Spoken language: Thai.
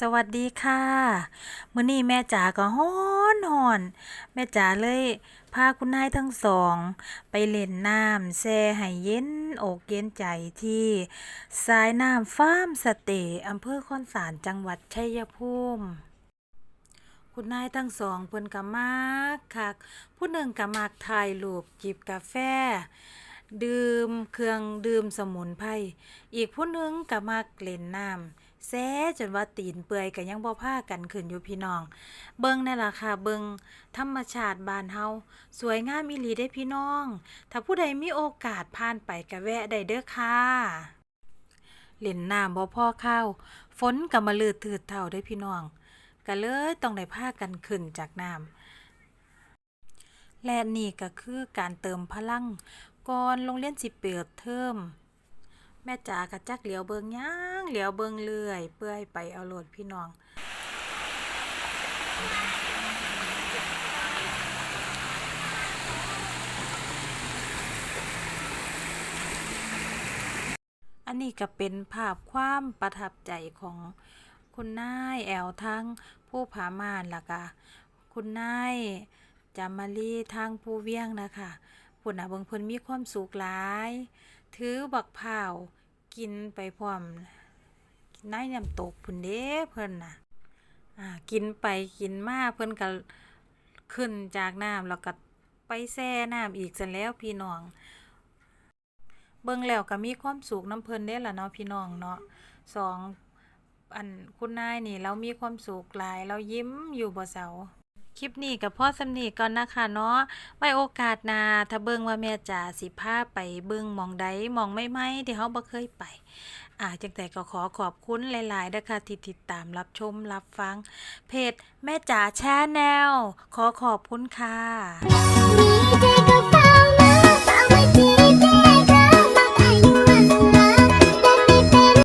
สวัสดีค่ะมื้อนี้แม่จ๋าก็ฮ้อนฮ้อน แม่จ๋าเลยพาคุณนายทั้งสอง ไปเล่นน้ำแช่ให้เย็นอกเย็นใจที่สายน้ำฟาร์มสเตย์อำเภอคอนสานจังหวัดชัยภูมิคุณนายทั้งสองเพิ่นก็มักคัก ผู้หนึ่งก็มักถ่ายรูปจิบกาแฟ ดื่มเครื่องดื่มสมุนไพรอีกผู้หนึ่งก็มักเล่นน้ำแซ่จนว่าตีนเปื่อยก็ยังบ่พากันขึ้นอยู่พี่น้อง เบิ่งนั่นล่ะค่ะเบิ่งธรรมชาติบ้านเฮาสวยงามอีหลีเด้พี่น้อง ถ้าผู้ใดมีโอกาสผ่านไปก็แวะได้เด้อค่ะเล่นน้ำบ่พ่อข้าวฝนก็มาลืดถืดเท่าได้พี่น้องก็เลยต้องได้พากันขึ้นจากน้ำและนี่ก็คือการเติมพลัง ก่อนโรงเรียนสิเปิดเทอมแม่จ๋ากะจักเหลียวเบิงย่างเหลียวเบิงเลื่อย เปื่อยไปเอาโหลดพี่น้องอันนี้ก็เป็นภาพความประทับใจของคุณนายแอลทั้งผู้ผามานล่ะค่ะ คุณนายจามารีทางผู้เวียงนะคะ พุ่นน่ะเบิ่งเพิ่นมีความสุขหลาย ถือบักพร้าวกินไปพร้อมนในน้ำตกพุ่นเด้เพิ่นน่ะอ่ากินไปกินมาเพิ่นก็ขึ้นจากน้ำแล้วก็ไปแช่น้ำอีกซั่นแล้วพี่น้อง เบิ่งแล้วก็มีความสุขน้ำเพิ่นเด้ล่ะเนาะพี่น้องเนาะสองอันคุณนายนี่เรามีความสุขหลายเรายิ้มอยู่บ่เซา คลิปนี้กับพ่อสำนีก่อนนะคะเนาะไว้โอกาสนาถ้าเบิ่งว่าแม่จ๋าสิพาไปเบิ่งมองใดมองใหม่ที่เฮาบ่เคยไปอ่าจังแต่ก็ขอขอบคุณหลายๆนะคะที่ติดตามรับชมรับฟัง เพจแม่จ๋าแชนแนลขอขอบคุณค่ะ